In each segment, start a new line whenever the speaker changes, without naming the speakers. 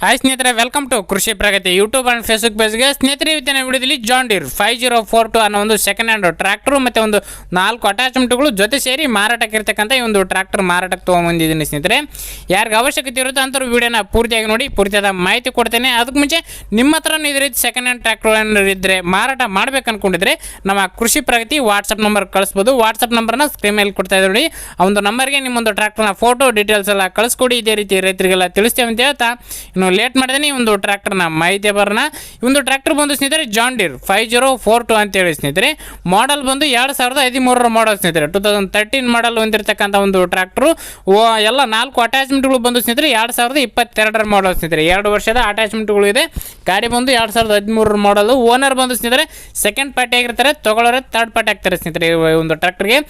Hi ಸ್ನೇಹಿತರೆ welcome to Krishi Pragati YouTube and Facebook ಪೇಜ್ಗೆ ಸ್ನೇಹಿತರೆ ಇವತ್ತಿನ ವಿಡಿಯೋದಲ್ಲಿ John Deere five zero four two ಅನ್ನೋ ಒಂದು ಸೆಕೆಂಡ್ ಹ್ಯಾಂಡ್ ಟ್ರ್ಯಾಕ್ಟ್ರು ಮತ್ತು ಒಂದು ನಾಲ್ಕು ಅಟ್ಯಾಚ್ಮೆಂಟ್ಗಳು ಜೊತೆ ಸೇರಿ ಮಾರಾಟಕ್ಕೆ ಇರ್ತಕ್ಕಂಥ ಈ ಒಂದು ಟ್ರ್ಯಾಕ್ಟರ್ ಮಾರಾಟಕ್ಕೆ ತೊಗೊಂಬಂದಿದ್ದೀನಿ ಸ್ನೇಹಿತರೆ. ಯಾರಿಗೆ ಅವಶ್ಯಕತೆ ಇರುತ್ತೋ ಅಂತರೂ ವಿಡಿಯೋನ ಪೂರ್ತಿಯಾಗಿ ನೋಡಿ, ಪೂರ್ತಿಯಾದ ಮಾಹಿತಿ ಕೊಡ್ತೇನೆ. ಅದಕ್ಕೆ ಮುಂಚೆ ನಿಮ್ಮ ಹತ್ರನೂ ಇದೇ ರೀತಿ ಸೆಕೆಂಡ್ ಹ್ಯಾಂಡ್ ಟ್ರ್ಯಾಕ್ಟರ್ ಇದ್ದರೆ ಮಾರಾಟ ಮಾಡ್ಬೇಕು ಅನ್ಕೊಂಡಿದ್ರೆ ನಮ್ಮ ಕೃಷಿ ಪ್ರಗತಿ ವಾಟ್ಸಪ್ ನಂಬರ್ ಕಳಿಸ್ಬೋದು. ವಾಟ್ಸಪ್ ನಂಬರ್ನ ಸ್ಕ್ರೀನ್ ಮೇಲೆ ಕೊಡ್ತಾ ಇದ್ದೀವಿ ನೋಡಿ. ಆ ಒಂದು ನಂಬರ್ಗೆ ನಿಮ್ಮೊಂದು ಟ್ರ್ಯಾಕ್ಟರ್ನ ಫೋಟೋ ಡೀಟೇಲ್ಸ್ ಎಲ್ಲ ಕಳಿಸ್ಕೊಡಿ. ಇದೇ ರೀತಿ ರೈತರಿಗೆಲ್ಲ ತಿಳಿಸ್ತೇವೆ ಅಂತ ಹೇಳ್ತಾ, ಇನ್ನು ಲೇಟ್ ಮಾಡಿದ್ರೆ ಒಂದು ಟ್ರ್ಯಾಕ್ಟರ್ನ ಮಾಹಿತಿ ಬರೋಣ. ಒಂದು ಟ್ರ್ಯಾಕ್ಟರ್ ಬಂದು ಸ್ನೇಹಿತರೆ John Deere five zero four two ಅಂತೇಳಿ ಸ್ನೇಹಿತರೆ. ಮಾಡಲ್ ಬಂದು ಎರಡು ಸಾವಿರದ ಹದಿಮೂರರ ಮಾಡಲ್ ಸ್ನೇಹಿತರೆ. ಟೂ ತೌಸಂಡ್ ತರ್ಟೀನ್ ಮಾಡಲ್ ಹೊಂದಿರತಕ್ಕಂಥ ಒಂದು ಟ್ರ್ಯಾಕ್ಟ್ರು. ಎಲ್ಲ ನಾಲ್ಕು ಅಟ್ಯಾಚ್ಮೆಂಟ್ಗಳು ಬಂದು ಸ್ನೇಹಿತರೆ, ಎರಡು ಸಾವಿರದ ಇಪ್ಪತ್ತೆರಡರ ಮಾಡಲ್ ಸ್ನೇಹಿತರೆ. ಎರಡು ವರ್ಷದ ಅಟ್ಯಾಚ್ಮೆಂಟ್ಗಳು ಇದೆ. ಗಾಡಿ ಬಂದು ಎರಡು ಸಾವಿರದ ಹದಿಮೂರರ ಮಾಡಲು ಓನರ್ ಬಂದು ಸ್ನೇಹಿತರೆ ಸೆಕೆಂಡ್ ಪಾರ್ಟಿ ಆಗಿರ್ತಾರೆ, ತಗೊಳ್ಳೋರೆ ತರ್ಡ್ ಪಾರ್ಟಿ ಆಗ್ತಾರೆ ಸ್ನೇಹಿತರೆ ಒಂದು ಟ್ರ್ಯಾಕ್ಟರ್ಗೆ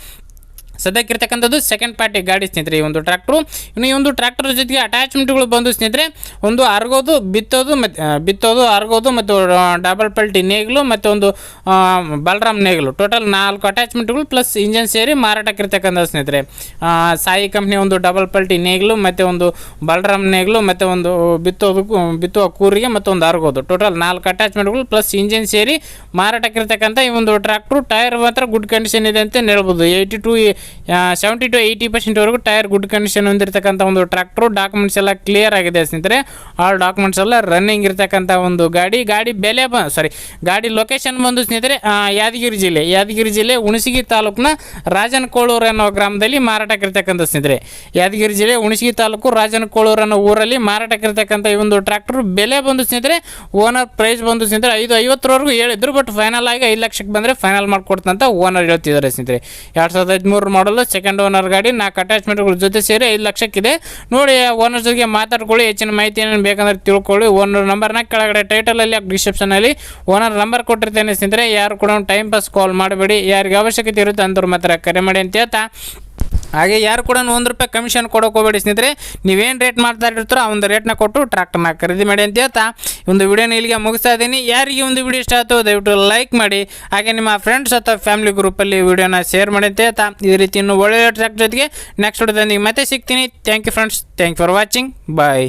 ಸದ್ಯಕ್ಕಿರ್ತಕ್ಕಂಥದ್ದು ಸೆಕೆಂಡ್ ಪಾರ್ಟಿ ಗಾಡಿ ಸ್ನೇಹಿತರೆ, ಈ ಒಂದು ಟ್ರ್ಯಾಕ್ಟ್ರು ಇನ್ನು ಈ ಒಂದು ಟ್ರ್ಯಾಕ್ಟರ್ ಜೊತೆಗೆ ಅಟ್ಯಾಚ್ಮೆಂಟ್ಗಳು ಬಂದು ಸ್ನೇಹಿತರೆ, ಒಂದು ಅರ್ಗೋದು, ಬಿತ್ತೋದು ಮತ್ತು ಬಿತ್ತೋದು, ಅರ್ಗೋದು ಮತ್ತು ಡಬಲ್ ಪಲ್ಟಿ ನೇಗಿಲು ಮತ್ತು ಒಂದು ಬಲರಾಮ್ ನೇಗಿಲು. ಟೋಟಲ್ ನಾಲ್ಕು ಅಟ್ಯಾಚ್ಮೆಂಟ್ಗಳು ಪ್ಲಸ್ ಇಂಜನ್ ಸೇರಿ ಮಾರಾಟಕ್ಕಿರ್ತಕ್ಕಂಥ ಸ್ನೇಹಿತರೆ. ಸಾಯಿ ಕಂಪ್ನಿ ಒಂದು ಡಬಲ್ ಪಲ್ಟಿ ನೇಗಿಲು ಮತ್ತು ಒಂದು ಬಲರಾಮ್ ನೇಗಿಲು ಮತ್ತು ಒಂದು ಬಿತ್ತೋದಕ್ಕೂ ಬಿತ್ತುವ ಕೂರಿಗೆ ಮತ್ತು ಒಂದು ಅರ್ಗೋದು. ಟೋಟಲ್ ನಾಲ್ಕು ಅಟ್ಯಾಚ್ಮೆಂಟ್ಗಳು ಪ್ಲಸ್ ಇಂಜಿನ್ ಸೇರಿ ಮಾರಾಟಕ್ಕಿರ್ತಕ್ಕಂಥ ಈ ಒಂದು ಟ್ರ್ಯಾಕ್ಟ್ರು ಟೈರ್ ಮಾತ್ರ ಗುಡ್ ಕಂಡೀಷನ್ ಇದೆ ಅಂತ ಹೇಳ್ಬೋದು. Eighty to seventy to eighty ಪರ್ಸೆಂಟ್ವರೆಗೂ tyre good condition ಹೊಂದಿರತಕ್ಕಂಥ ಒಂದು ಟ್ರ್ಯಾಕ್ಟ್ರು ಡಾಕ್ಯುಮೆಂಟ್ಸ್ ಎಲ್ಲ ಕ್ಲಿಯರ್ ಆಗಿದೆ ಸ್ನೇಹಿತರೆ. ಆ ಡಾಕ್ಯುಮೆಂಟ್ಸ್ ಎಲ್ಲ ರನ್ನಿಂಗ್ ಇರತಕ್ಕಂಥ ಒಂದು ಗಾಡಿ. ಗಾಡಿ ಬೆಲೆ ಬ ಸಾರಿ ಗಾಡಿ ಲೊಕೇಶನ್ ಬಂದು ಸ್ನೇಹಿತರೆ ಯಾದಗಿರಿ ಜಿಲ್ಲೆ. ಯಾದಗಿರಿ ಜಿಲ್ಲೆ ಹುಣಸಗಿ ತಾಲೂಕಿನ ರಾಜನಕೋಳೂರು ಅನ್ನೋ ಗ್ರಾಮದಲ್ಲಿ ಮಾರಾಟಕ್ಕಿರ್ತಕ್ಕಂಥ ಸ್ನೇಹಿತರೆ. ಯಾದಗಿರಿ ಜಿಲ್ಲೆ ಹುಣಸಗಿ ತಾಲೂಕು ರಾಜನಕೋಳೂರು ಅನ್ನೋ ಊರಲ್ಲಿ ಮಾರಾಟಕ್ಕಿರ್ತಕ್ಕಂಥ ಈ ಒಂದು ಟ್ರ್ಯಾಕ್ಟ್ರು ಬೆಲೆ ಬಂದು ಸ್ನೇಹಿತರೆ ಓನರ್ ಪ್ರೈಸ್ ಬಂದು ಸ್ನೇಹಿತರೆ ಐದು ಐವತ್ತರವರೆಗೂ ಹೇಳಿದ್ರು ಬಟ್ ಫೈನಲ್ ಆಗಿ ಐದು ಲಕ್ಷಕ್ಕೆ ಬಂದರೆ ಫೈನಲ್ ಮಾಡಿಕೊಡ್ತಂತ ಓನರ್ ಹೇಳ್ತಿದ್ದಾರೆ ಸ್ನೇಹಿತರೆ. ಎರಡು ಸಾವಿರದ ಹದಿಮೂರು ಮಾಡಲು ಸೆಕೆಂಡ್ ಓನರ್ ಗಾಡಿ, ನಾಲ್ಕು ಅಟ್ಯಾಚ್ಮೆಂಟ್ಗಳ ಜೊತೆ ಸೇರಿ ಐದು ಲಕ್ಷಕ್ಕಿದೆ. ನೋಡಿ ಓನರ್ ಜೊತೆಗೆ ಮಾತಾಡ್ಕೊಳ್ಳಿ, ಹೆಚ್ಚಿನ ಮಾಹಿತಿ ಏನೇನು ಬೇಕಂದ್ರೆ ತಿಳ್ಕೊಳ್ಳಿ. ಓನರ್ ನಂಬರ್ನ ಕೆಳಗಡೆ ಟೈಟಲಲ್ಲಿ ಡಿಸ್ಕ್ರಿಪ್ಷನಲ್ಲಿ ಓನರ್ ನಂಬರ್ ಕೊಟ್ಟಿರ್ತೇನೆ ಸ್ನೇಹಿತರೆ. ಯಾರು ಕೂಡ ಟೈಮ್ ಪಾಸ್ ಕಾಲ್ ಮಾಡಬೇಡಿ. ಯಾರಿಗೆ ಅವಶ್ಯಕತೆ ಇರುತ್ತೆ ಅಂಥವ್ರು ಮಾತ್ರ ಕರೆ ಮಾಡಿ ಅಂತ ಹೇಳ್ತಾ. ಹಾಗೆ ಯಾರು ಕೂಡ ಒಂದು ರೂಪಾಯಿ ಕಮಿಷನ್ ಕೊಡೋಕೆ ಹೋಗಬೇಡಿ ಸ್ನೇಹಿತರೆ. ನೀವೇನು ರೇಟ್ ಮಾಡ್ತಾ ಇರ್ತಾರೋ ಆ ಒಂದು ರೇಟ್ನ ಕೊಟ್ಟು ಟ್ರ್ಯಾಕ್ಟರ್ನ ಖರೀದಿ ಮಾಡಿ ಅಂತ ಹೇಳ್ತಾ ಒಂದು ವಿಡಿಯೋನ ಇಲ್ಲಿಗೆ ಮುಗಿಸ್ತಾ ಇದ್ದೀನಿ. ಯಾರಿಗೆ ಒಂದು ವಿಡಿಯೋ ಇಷ್ಟ ಆಯಿತು ದಯವಿಟ್ಟು ಲೈಕ್ ಮಾಡಿ, ಹಾಗೆ ನಿಮ್ಮ ಫ್ರೆಂಡ್ಸ್ ಅಥವಾ ಫ್ಯಾಮಿಲಿ ಗ್ರೂಪಲ್ಲಿ ವಿಡಿಯೋನ ಶೇರ್ ಮಾಡಿ ಅಂತ ಹೇಳ್ತಾ ಈ ರೀತಿ ಇನ್ನು ಒಳ್ಳೆಯ ಟ್ರ್ಯಾಕ್ಟ್ ಜೊತೆಗೆ ನೆಕ್ಸ್ಟ್ ವಿಡಿಯೋದೊಂದಿಗೆ ಮತ್ತೆ ಸಿಗ್ತೀನಿ. Thank you friends thank for watching bye